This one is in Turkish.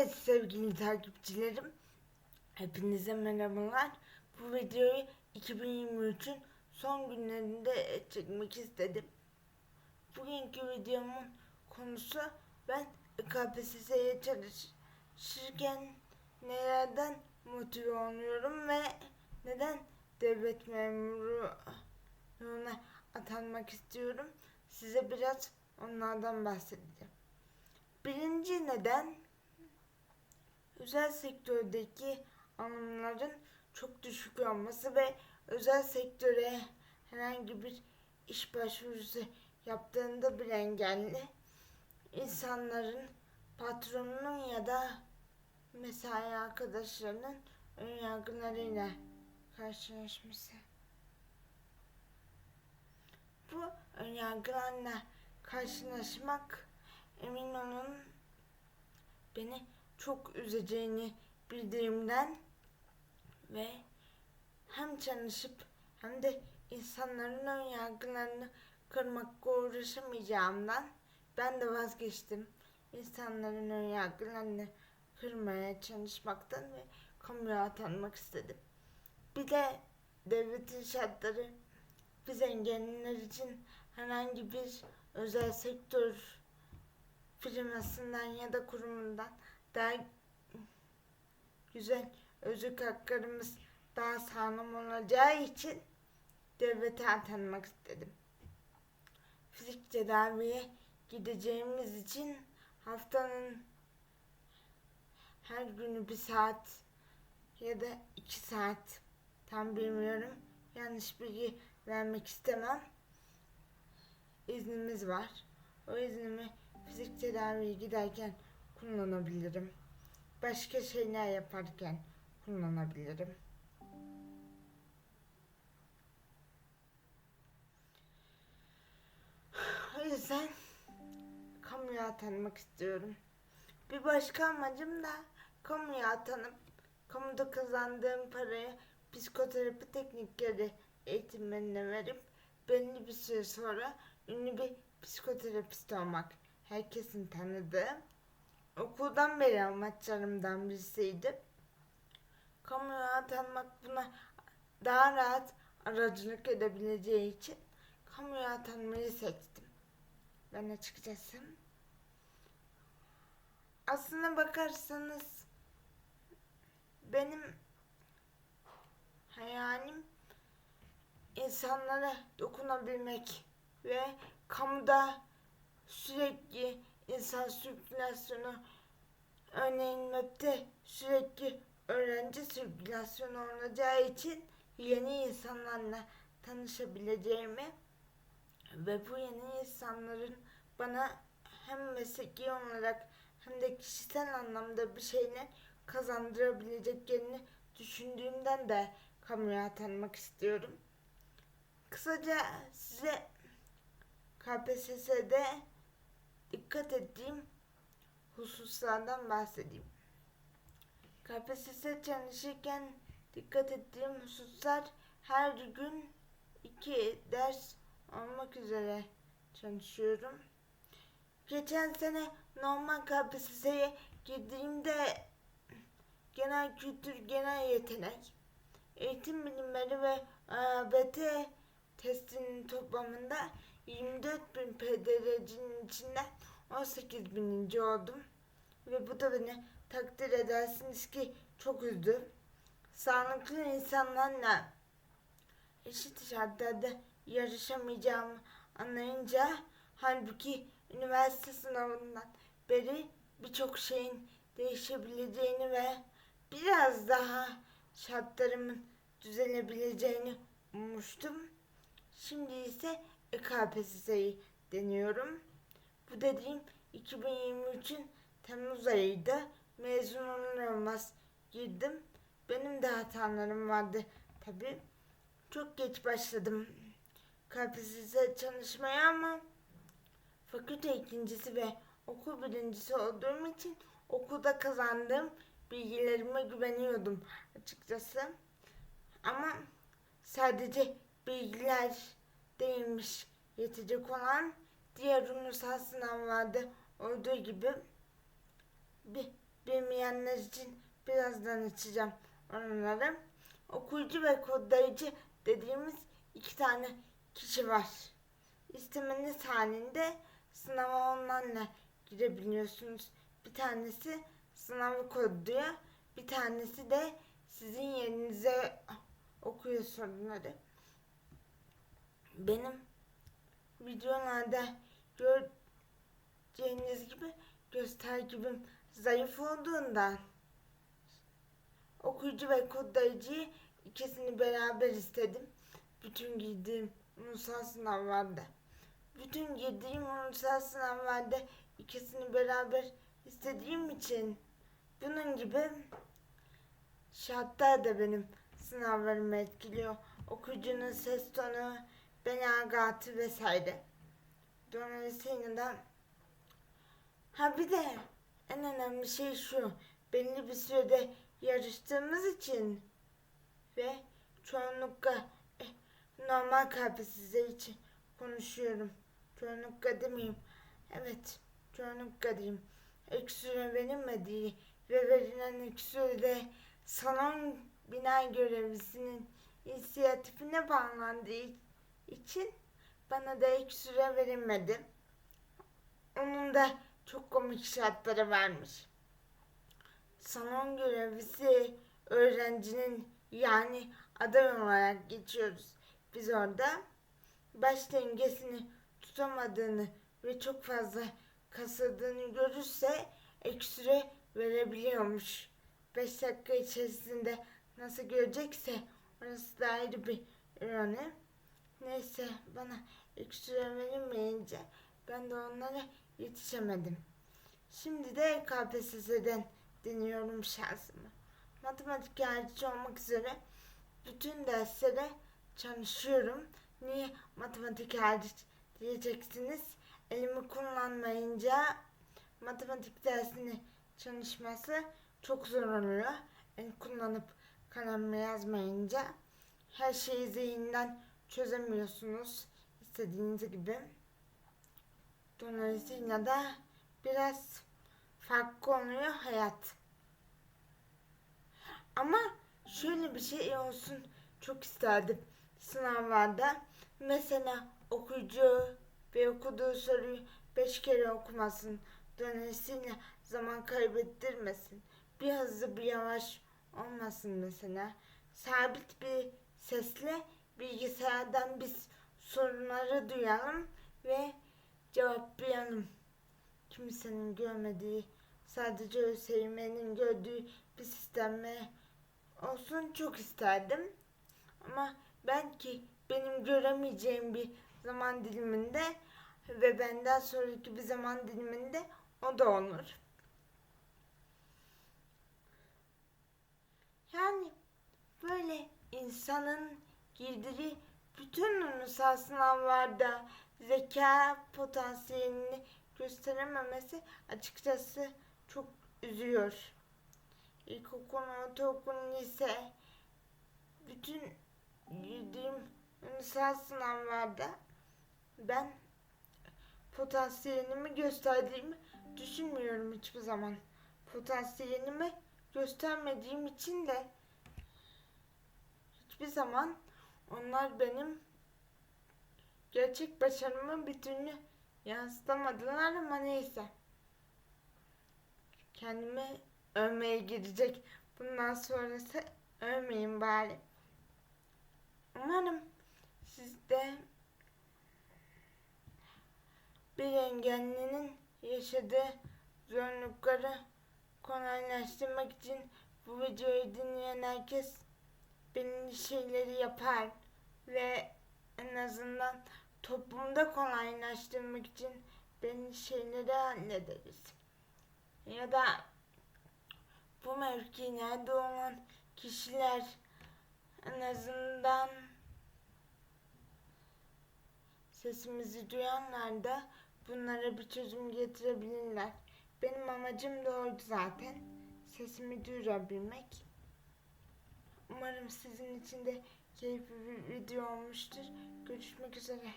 Evet sevgili takipçilerim, hepinize merhabalar. Bu videoyu 2023'ün son günlerinde çekmek istedim. Bugünkü videomun konusu ben KPSS'ye çalışırken nelerden motive oluyorum ve neden devlet memuruna atanmak istiyorum. Size biraz onlardan bahsedeceğim. Birinci neden özel sektördeki alımların çok düşük olması ve özel sektöre herhangi bir iş başvurusu yaptığında bir engelli insanların patronunun ya da mesai arkadaşlarının önyargılarıyla karşılaşması. Bu önyargılarla karşılaşmak emin olun beni çok üzeceğini bildiğimden ve hem çalışıp hem de insanların ön yargılarını kırmakla uğraşamayacağımdan ben de vazgeçtim. İnsanların ön yargılarını kırmaya çalışmaktan ve kamuya atanmak istedim. Bir de devletin şartları biz engelliler için herhangi bir özel sektör firmasından ya da kurumundan daha güzel özlük haklarımız daha sağlam olacağı için devlete atanmak istedim. Fizik tedaviye gideceğimiz için haftanın her günü bir saat ya da iki saat tam bilmiyorum yanlış bilgi vermek istemem iznimiz var. O iznimi fizik tedaviye giderken kullanabilirim. Başka şeyler yaparken kullanabilirim. O yüzden kamuya atanmak istiyorum. Bir başka amacım da kamuya atanıp kamuda kazandığım parayı psikoterapi teknikleri eğitimlerine verip belli bir süre sonra ünlü bir psikoterapist olmak. Herkesin tanıdığı. Okuldan beri amaçlarımdan birisiydi. Kamuya atanmak buna daha rahat aracılık edebileceği için kamuya atanmayı seçtim. Ben açıkçası. Aslına bakarsanız benim hayalim insanlara dokunabilmek ve kamuda sürekli insan sirkülasyonu örneğin MEP'te sürekli öğrenci sirkülasyonu olacağı için yeni insanlarla tanışabileceğimi ve bu yeni insanların bana hem mesleki olarak hem de kişisel anlamda bir şeyler kazandırabileceklerini düşündüğümden de kamuya atanmak istiyorum. Kısaca size KPSS'de dikkat ettiğim hususlardan bahsedeyim. KPSS çalışırken dikkat ettiğim hususlar her gün iki ders olmak üzere çalışıyorum. Geçen sene normal KPSS'ye girdiğimde genel kültür, genel yetenek, eğitim bilimleri ve ABT testinin toplamında 24 bin PDR'cinin içinden 18 bininci oldum. Ve bu da beni takdir edersiniz ki çok üzdü. Sağlıklı insanlarla eşit şartlarda yarışamayacağımı anlayınca halbuki üniversite sınavından beri birçok şeyin değişebileceğini ve biraz daha şartlarımın düzelebileceğini ummuştum. Şimdi ise EKPSS'yi deniyorum. Bu dediğim 2023'ün Temmuz ayıydı. Mezun olur olmaz girdim. Benim de hatalarım vardı tabi. Çok geç başladım KPSS çalışmaya ama fakülte ikincisi ve okul birincisi olduğum için okulda kazandığım bilgilerime güveniyordum açıkçası. Ama sadece bilgiler değilmiş yetecek olan diğer ulusal sınavlarda olduğu gibi bir, bilmeyenler için birazdan açacağım onları. Okuyucu ve kodlayıcı dediğimiz iki tane kişi var. İstemeniz halinde sınava onlarla girebiliyorsunuz. Bir tanesi sınavı kodluyor. Bir tanesi de sizin yerinize okuyor soruları. Benim videolarda göreceğiniz gibi göstergibim zayıf olduğundan okuyucu ve kodlayıcıyı ikisini beraber istedim. Bütün girdiğim ulusal sınavlarda. Bütün girdiğim ulusal sınavlarda ikisini beraber istediğim için bunun gibi şartlar da benim sınavlarımı etkiliyor. Okuyucunun ses tonu, belagatı vesaire. Dolayısıyla ha bir de en önemli şey şu. Belli bir sürede yarıştığımız için ve çoğunlukla eh, normal KPSS için konuşuyorum. Çoğunlukla demeyeyim. Evet, çoğunlukla diyeyim. Ek süre verilmediği ve verilen ek sürede salon bina görevlisinin inisiyatifine bağlandığı için bana da ek süre verilmedi. Onun da çok komik şartları varmış. Salon görevlisi öğrencinin yani aday olarak geçiyoruz. Biz orada baş dengesini tutamadığını ve çok fazla kasıldığını görürse ek süre verebiliyormuş. 5 dakika içerisinde nasıl görecekse orası da ayrı bir ironi. Neyse bana ek süre verilmeyince ben de onlara yetişemedim. Şimdi de KPSS'den deniyorum şansımı. Matematik hariç olmak üzere bütün derslere çalışıyorum. Niye matematik hariç diyeceksiniz. Elimi kullanmayınca matematik dersini çalışması çok zor oluyor. El kullanıp kalemle yazmayınca her şeyi zihinden çözemiyorsunuz istediğiniz gibi. Dolayısıyla da biraz farklı oluyor hayat. Ama şöyle bir şey olsun çok isterdim sınavlarda. Mesela okuyucu ve okuduğu soruyu beş kere okumasın. Dolayısıyla zaman kaybettirmesin. Bir hızlı bir yavaş olmasın mesela. Sabit bir sesle bilgisayardan biz sorunları duyalım ve cevaplayalım. Kimsenin görmediği, sadece ÖSYM'nin gördüğü bir sistemme olsun çok isterdim. Ama belki benim göremeyeceğim bir zaman diliminde ve benden sonraki bir zaman diliminde o da olur. Yani böyle insanın girdiği bütün sınavlarda zeka potansiyelini gösterememesi açıkçası çok üzüyor. İlkokul, ortaokul, lise bütün girdiğim ulusal sınavlarda ben potansiyelimi gösterdiğimi düşünmüyorum hiçbir zaman. Potansiyelimi göstermediğim için de hiçbir zaman onlar benim gerçek başarımın bütününü yansıtamadılar ama neyse. Kendimi övmeye girecek. Bundan sonrası övmeyin bari. Umarım siz de bir engellinin yaşadığı zorlukları kolaylaştırmak için bu videoyu dinleyen herkes belirli şeyleri yapar ve en azından toplumda kolaylaştırmak için belirli şeyleri hallederiz. Ya da bu mevkilerde olan kişiler en azından sesimizi duyanlar da bunlara bir çözüm getirebilirler. Benim amacım da oydu zaten. Sesimi duyurabilmek. Umarım sizin için de keyifli bir video olmuştur. Görüşmek üzere.